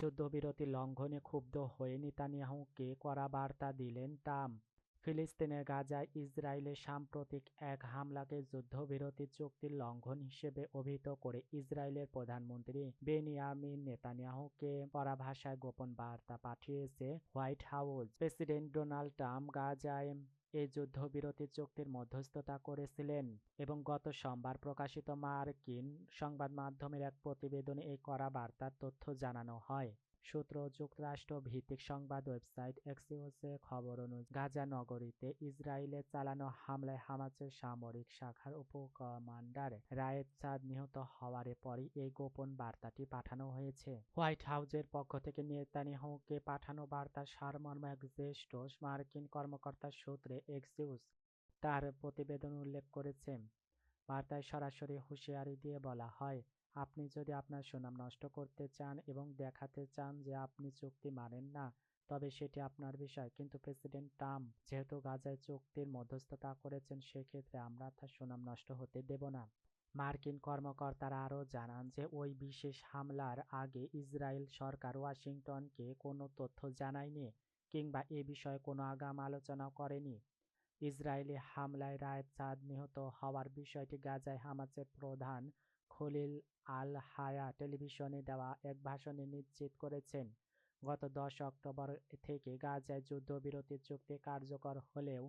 যুদ্ধবিরতি লঙ্ঘনে ক্ষুব্ধ হয়ে নেতানিয়াহুকে কড়া বার্তা দিলেন ট্রাম্প। ফিলিস্তিনের গাজায় ইসরায়েলের সাম্প্রতিক এক হামলাকে যুদ্ধবিরতি চুক্তির লঙ্ঘন হিসেবে অভিহিত করে ইসরায়েলের প্রধানমন্ত্রী বেনিয়ামিন নেতানিয়াহুকে কড়া ভাষায় গোপন বার্তা পাঠিয়েছে White House. President Donald Trump গাজায় এই যুদ্ধবিরতি চুক্তির মধ্যস্থতা করেছিলেন এবং গত সোমবার প্রকাশিত মার্কিন সংবাদ মাধ্যমের এক প্রতিবেদনে এই কড়া বার্তার তথ্য জানানো হয়। সূত্র, যুক্তরাষ্ট্র ভিত্তিক সংবাদ ওয়েবসাইট এক্সিওসে খবর অনুযায়ী গাজা নগরীতে ইসরায়েলে চালানো হামলায় হামাসের সামরিক শাখার উপকমান্ডার রায়েদ চাঁদ নিহত হওয়ার পরই এই গোপন বার্তাটি পাঠানো হয়েছে। হোয়াইট হাউসের পক্ষ থেকে নেতানিয়াহুকে পাঠানো বার্তার সারমর্ম এক জ্যেষ্ঠ মার্কিন কর্মকর্তার সূত্রে এক্সিউস তার প্রতিবেদন উল্লেখ করেছে। বার্তায় সরাসরি হুঁশিয়ারি দিয়ে বলা হয় আপনি যদি আপনার সুনাম নষ্ট করতে চান এবং দেখাতে চান যে আপনি চুক্তি মানেন না, তবে সেটি আপনার বিষয়। কিন্তু প্রেসিডেন্ট ট্রাম্প যেহেতু গাজায় চুক্তির মধ্যস্থতা করেছেন, সেক্ষেত্রে আমরা তার সুনাম নষ্ট হতে দেব না। মার্কিন কর্মকর্তারা আরও জানান যে ওই বিশেষ হামলার আগে ইসরায়েল সরকার ওয়াশিংটনকে কোনো তথ্য জানায়নি কিংবা এ বিষয়ে কোনো আগাম আলোচনা করেনি। ইসরায়েলি হামলায় রায়েদ চাঁদ নিহত হওয়ার বিষয়টি গাজায় হামাসের প্রধান খলিল আল হায়া টেলিভিশনে দেওয়া এক ভাষণে নিশ্চিত করেছেন, গত দশ অক্টোবর থেকে গাজায় যুদ্ধবিরতির চুক্তি কার্যকর হলেও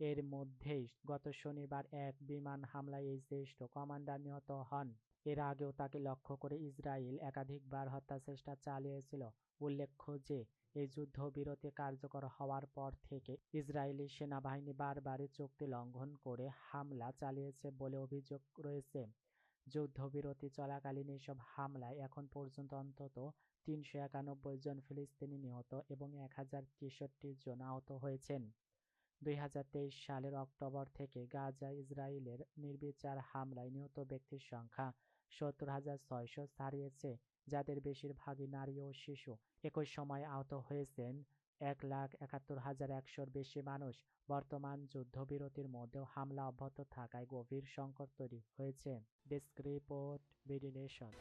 এর মধ্যেই গত শনিবার এক বিমান হামলায় এই জ্যেষ্ঠ কমান্ডার নিহত হন। এর আগেও তাকে লক্ষ্য করে ইসরায়েল একাধিকবার হত্যা চেষ্টা চালিয়েছিল। উল্লেখ্য যে, এই যুদ্ধবিরতি কার্যকর হওয়ার পর থেকে ইসরায়েলি সেনাবাহিনী বারবারই চুক্তি লঙ্ঘন করে হামলা চালিয়েছে বলে অভিযোগ রয়েছে। যুদ্ধবিরতি চলাকালীন এসব হামলায় এখন পর্যন্ত অন্তত তিনশো একানব্বই জন ফিলিস্তিনি নিহত এবং এক হাজার তেষট্টি জন আহত হয়েছেন। দুই হাজার তেইশ সালের অক্টোবর থেকে গাজা ইসরায়েলের নির্বিচার হামলায় নিহত ব্যক্তির সংখ্যা সত্তর হাজার ছয়শো ছাড়িয়েছে, যাদের বেশিরভাগই নারী ও শিশু। একই সময় আহত হয়েছেন এক লাখ একাত্তর হাজার একশোর বেশি মানুষ বর্তমান যুদ্ধবিরতির মধ্যেও হামলা অব্যাহত থাকায় গভীর সংকট তৈরি হয়েছে। Desk report, BD Nation.